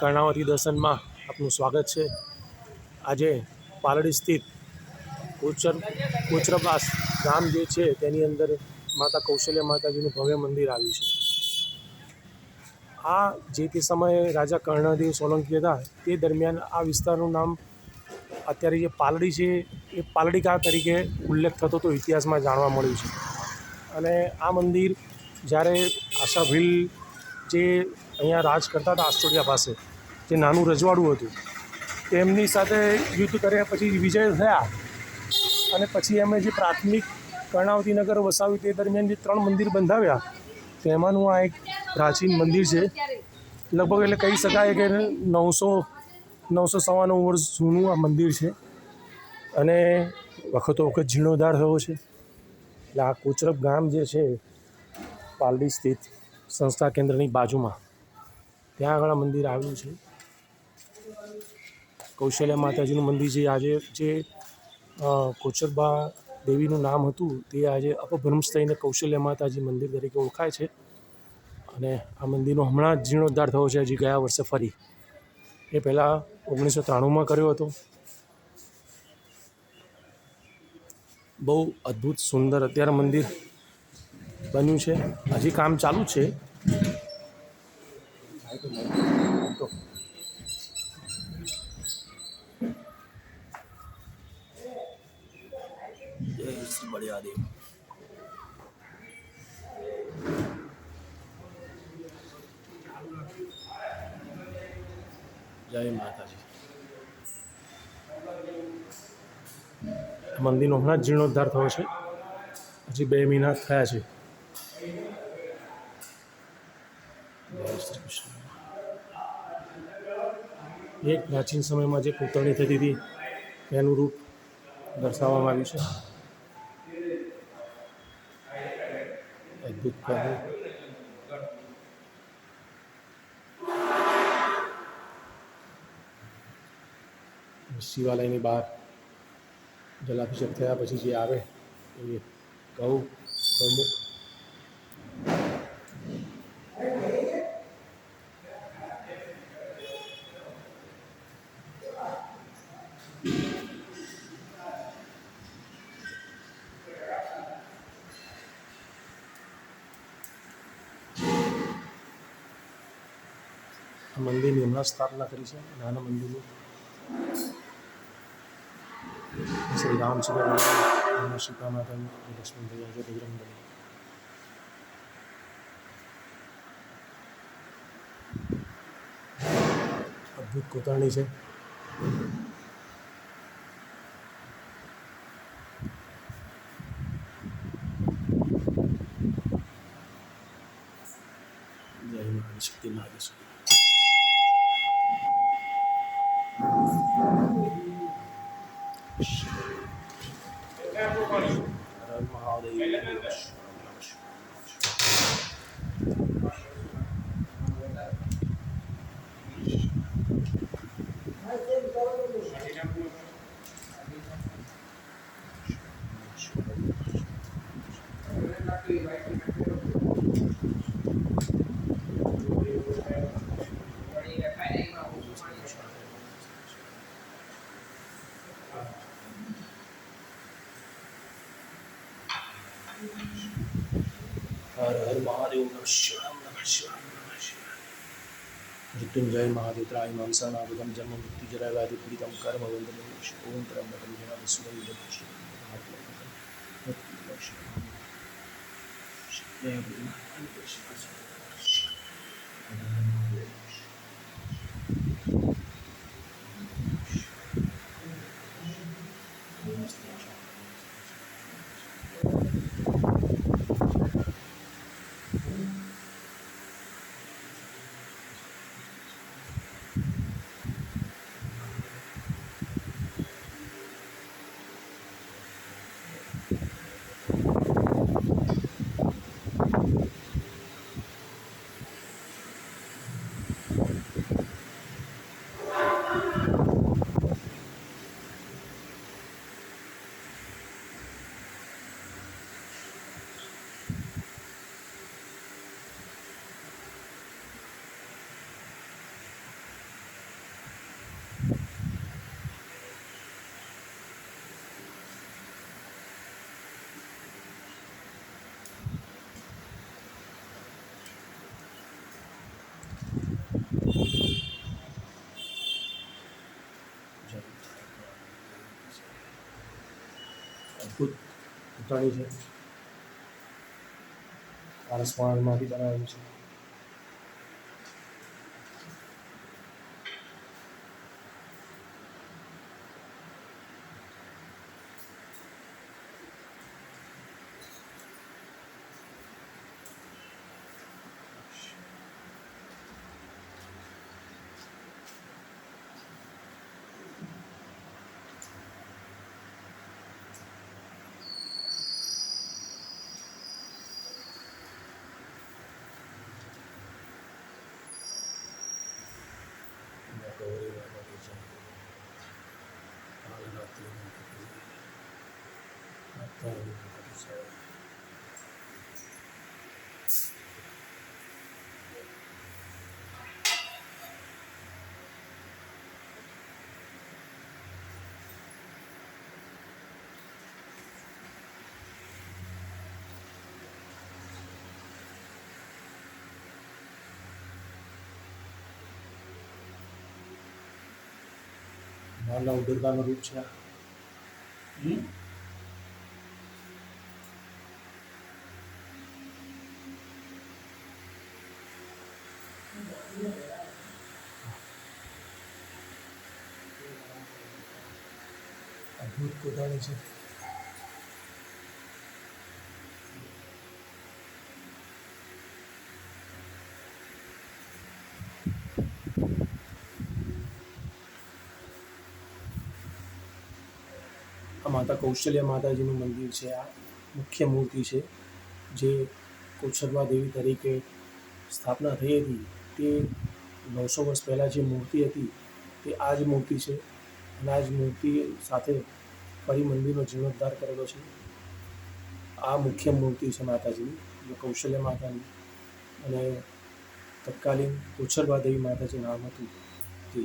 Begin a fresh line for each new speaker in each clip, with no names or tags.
કર્ણાવતી દર્શનમાં આપનું સ્વાગત છે. આજે પાલડી સ્થિત કોચર કોચરબાસ ગામ જે છે, તેની અંદર માતા કૌશલ્ય માતાજીનું ભવ્ય મંદિર આવ્યું છે. આ જે તે સમયે રાજા કર્ણદેવ સોલંકી હતા, તે દરમિયાન આ વિસ્તારનું નામ અત્યારે જે પાલડી છે, એ પાલડી ગામ તરીકે ઉલ્લેખ થતો તો ઇતિહાસમાં જાણવા મળ્યું છે. અને આ મંદિર જ્યારે આશાભીલ જે અહીંયા રાજ કરતા હતા આસ્ટોડિયા પાસે, જે નાનું રજવાડું હતું. તેમની સાથે યુદ્ધ કર્યા પછી વિજય થયા અને પછી એમણે જે પ્રાથમિક કર્ણાવતી નગર વસાવ્યું તે દરમિયાન જે ત્રણ મંદિર બંધાવ્યા, તેમાંનું આ એક પ્રાચીન મંદિર છે. લગભગ એટલે કહી શકાય કે નવસો નવસો સવાનું વર્ષ જૂનું આ મંદિર છે અને વખતો વખત જીર્ણોદ્ધાર થયો છે. એટલે આ કોચરબ ગામ જે છે, પાલડી સ્થિત સંસ્થા કેન્દ્રની બાજુમાં. ત્યાં આગળ મંદિર આવ્યું છે. કૌશલ્ય માતાજીનું મંદિર છે આજે જે કોચરબા દેવીનું નામ હતું, તે આજે અપભ્રંશ થઈને કૌશલ્ય માતાજી મંદિર તરીકે ઓળખાય છે. અને આ મંદિરનો હમણાં જ જીર્ણોદ્ધાર થયો છે, હજી ગયા વર્ષે ફરી. એ પહેલાં ઓગણીસો ત્રાણુંમાં કર્યો હતો. બહુ અદ્ભુત, સુંદર અત્યારે મંદિર બન્યું છે. હજી કામ ચાલુ છે. શ્રી બળિયાદેવ જય માતાજી. મંદિરનો હમણાં જ જીર્ણોદ્ધાર થયો છે. હજી બે મહિના થયા છે જય શ્રી કૃષ્ણ એક પ્રાચીન સમયમાં જે કોતરણી થતી હતી, એનું રૂપ દર્શાવવામાં આવ્યું છે. અદ્ભુત પ્રભુ. શિવાલયની બહાર જલાભિષેક થયા પછી જે આવે, એ ગૌ ગૌમુખ મંદિરની હમણાં સ્થાપના કરી છે. નાના મંદિરની. શ્રી રામચંદ્ર ભગવાન સીતા છે બજરંગ કોતરણી છે. महादेव नमः शिवाय नमः शिवाय नमः शिवाय मृत्युंजय महादेत्राय मांसानावगम जन्म मृत्यु जरा व्याधि पीड़ितम कर्म वंदनम ओम त्र्यंबकम जनाः सुरं जय जय અદ્ભુત ઘટાડી છે. પારસપણામાંથી બનાવેલું છે. માનવ દુર્ગાનું રૂપ છે આ. અદ્ભુત કોદાળી છે માતા કૌશલ્ય માતાજીનું મંદિર છે. આ મુખ્ય મૂર્તિ છે જે કૌશલ્યા દેવી તરીકે સ્થાપના થઈ હતી. તે નવસો વર્ષ પહેલાં જે મૂર્તિ હતી તે આ જ મૂર્તિ છે અને આ જ મૂર્તિ સાથે ફરી મંદિરનો જીર્ણોદ્ધાર કરેલો છે. આ મુખ્ય મૂર્તિ છે માતાજીની, જે કૌશલ્ય માતાની અને તત્કાલીન કુછરબા દેવી માતાજી નામ હતું તે.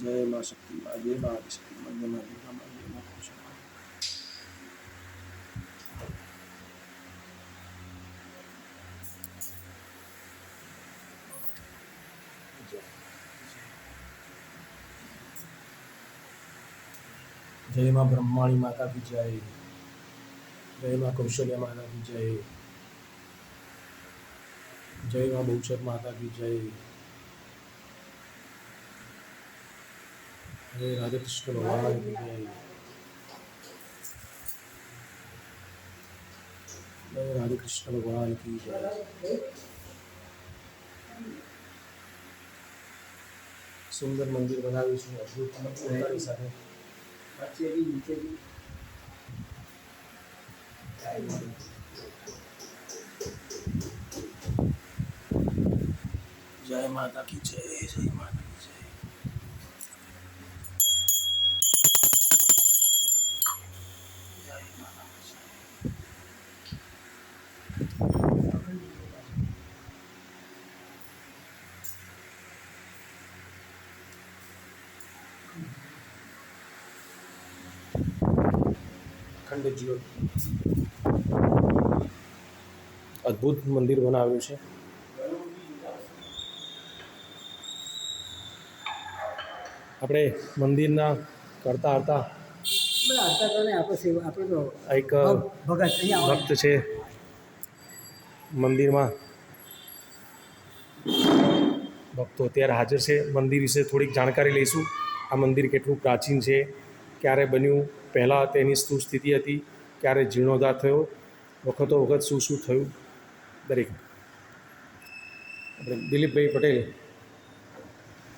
જય મા શક્તિ, જય મા શક્તિ જય મા દુર્ગા મા જય મા કૌશલ્યા મા. જય માં બ્રહ્માણી માતા કી જય જય માં કૌશલ્ય માતા કી જય જય માં બહુચર માતા કી જય જય રાધે કૃષ્ણ ભગવાન કી જય જય રાધે કૃષ્ણ ભગવાન કી જય સુંદર મંદિર બનાવ્યું છે અદ્ભુત પોતાની સાથે જય માતા કી જય જય માતા કી જય જય માતા કી જય. અખંડ જ્યોત અદ્ભુત મંદિર બનાવ્યું છે. આપણે મંદિરના કરતા હતા એક. ભક્ત છે. મંદિરમાં ભક્તો અત્યારે હાજર છે. મંદિર વિશે થોડીક જાણકારી લઈશું. આ મંદિર કેટલું પ્રાચીન છે. ક્યારે બન્યું? પહેલાં તેની શું સ્થિતિ હતી? ક્યારે જીર્ણોદ્ધાર થયો? વખતો વખત શું શું થયું? દરેક. આપણે દિલીપભાઈ પટેલ.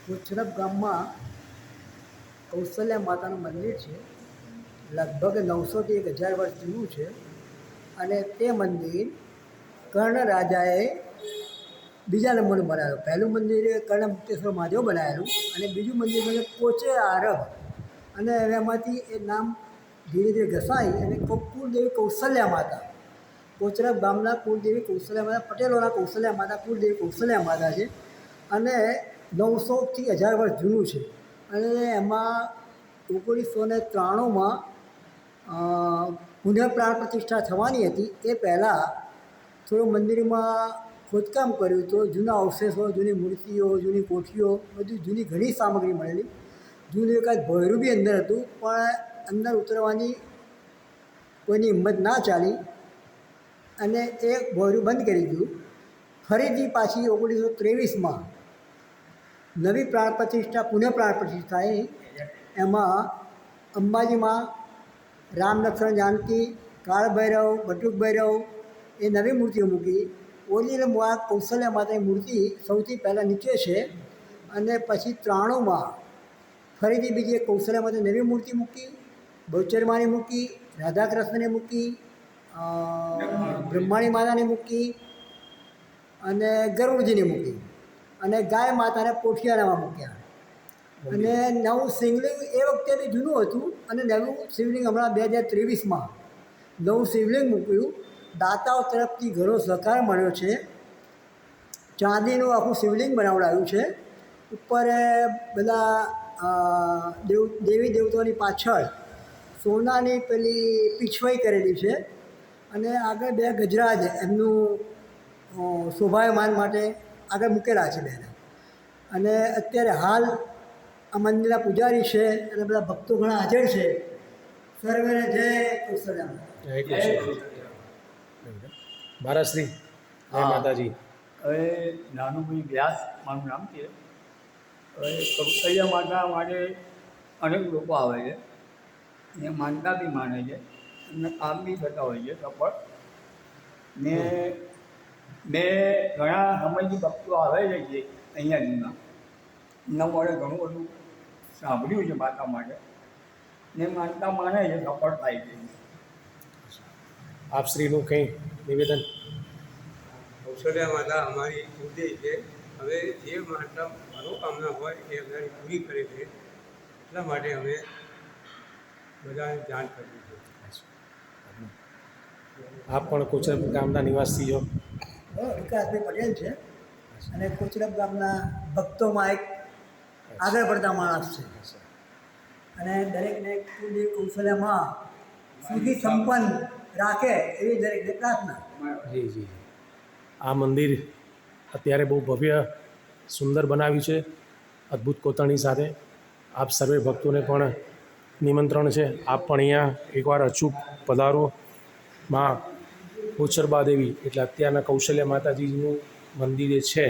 કોચરબ ગામમાં કૌશલ્યા માતાનું મંદિર છે. લગભગ નવસોથી એક હજાર વર્ષ જૂનું છે. અને તે મંદિર કર્ણ રાજાએ બીજા નંબરનું બનાવ્યું પહેલું મંદિર કર્ણ મુક્તેશ્વર મહાદેવ બનાવેલું અને બીજું મંદિર મને કોચે આરબ. અને એમાંથી એ નામ ધીરે ધીરે ઘસાઈ અને કુલદેવી કૌશલ્યા માતા. કોચરબ ગામના કુળદેવી કૌશલ્યા માતા, પટેલોના કૌશલ્યા માતા, કુળદેવી કૌશલ્યા માતા છે. અને નવસોથી હજાર વર્ષ જૂનું છે. અને એમાં ઓગણીસો ને ત્રાણુંમાં પુનઃ પ્રાણ પ્રતિષ્ઠા થવાની હતી. એ પહેલાં થોડું મંદિરમાં ખોદકામ કર્યું તો જૂના અવશેષો, જૂની મૂર્તિઓ, જૂની કોઠીઓ, બધી જૂની ઘણી સામગ્રી મળેલી. જૂનું એકાદ ભોયરું બી અંદર હતું, પણ અંદર ઉતરવાની કોઈની હિંમત ના ચાલી અને એ ભોયરું બંધ કરી દીધું. ફરીથી પાછી ઓગણીસો ત્રેવીસમાં નવી પ્રાણ પ્રતિષ્ઠા, પુનઃ પ્રાણ પ્રતિષ્ઠા એમાં અંબાજીમાં રામ જાનકી, કાળભૈરવ બટુક ભૈરવ એ નવી મૂર્તિઓ મૂકી. મા કૌશલ્ય માતાની મૂર્તિ સૌથી પહેલાં નીચે છે અને પછી ત્રાણુંમાં ફરીથી બીજી એક કૌશલ્ય માતા નવી મૂર્તિ મૂકી, બહુચરમાની મૂકી, રાધાકૃષ્ણને મૂકી બ્રહ્માણી માતાને મૂકી અને ગરુડજીને મૂકી અને ગાય માતાને પોઠિયારામાં મૂક્યા. અને નવું શિવલિંગ એ વખતે બી જૂનું હતું અને નવું શિવલિંગ હમણાં બે હજાર ત્રેવીસમાં નવું શિવલિંગ મૂક્યું. દાતાઓ તરફથી ઘણો સહકાર મળ્યો છે. ચાંદીનું આખું શિવલિંગ બનાવડાવ્યું છે. ઉપર બધા દેવ દેવી દેવતાઓની પાછળ સોનાની પેલી પીછવાઈ કરેલી છે અને આગળ બે ગજરાજ એમનું શોભાયમાન માટે આગળ મૂકેલા છે બેને. અને અત્યારે હાલ આ મંદિરના પૂજારી છે અને બધા ભક્તો ઘણા હાજર છે. સર્વેને જય કૌશલ્યામાં
જય કૃષ્ણ. મહારાજશ્રી જય માતાજી.
હવે નાનુભાઈ વ્યાસ મારું નામ છે. હવે કૌશલ્ય માતા માટે અનેક લોકો આવે છે. ને માનતા બી માને છે. અને કામ બી થતા હોય છે સફળ. ને મેં ઘણા સમયથી ભક્તો આવે છે જે અહીંયા જૂના. એમના મળે ઘણું બધું સાંભળ્યું છે માતા માટે. ને માનતા માને છે સફળ થાય છે.
આપ શ્રીનું કંઈ નિવેદન?
કૌશલ્યા માતા અમારી કુળદેવી છે હવે જે માતા મનોકામના હોય એ અમારી પૂરી કરે છે એટલા માટે અમે બધાને જાણ કરવી છે.
આપ પણ કોચરબ ગામના નિવાસી છો
વિકાસભાઈ પટેલ છે. અને કોચરબ ગામના ભક્તોમાં એક આગળ પડતા માણસ છે. અને દરેકને કુલદેવી કૌશલ્યમાં સુધી સંપન્ન રાખે એવી દરેકને પ્રાર્થના.
જી જી. આ મંદિર અત્યારે બહુ ભવ્ય, સુંદર બનાવ્યું છે. અદ્ભુત કોતરણી સાથે. આપ સર્વે ભક્તોને પણ નિમંત્રણ છે. આપ પણ અહીંયા એકવાર અચૂક પધારો. માં ઉછરબા દેવી, એટલે અત્યારના કૌશલ્ય માતાજીનું મંદિર જે છે.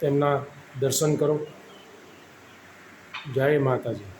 તેમના દર્શન કરો. જય માતાજી.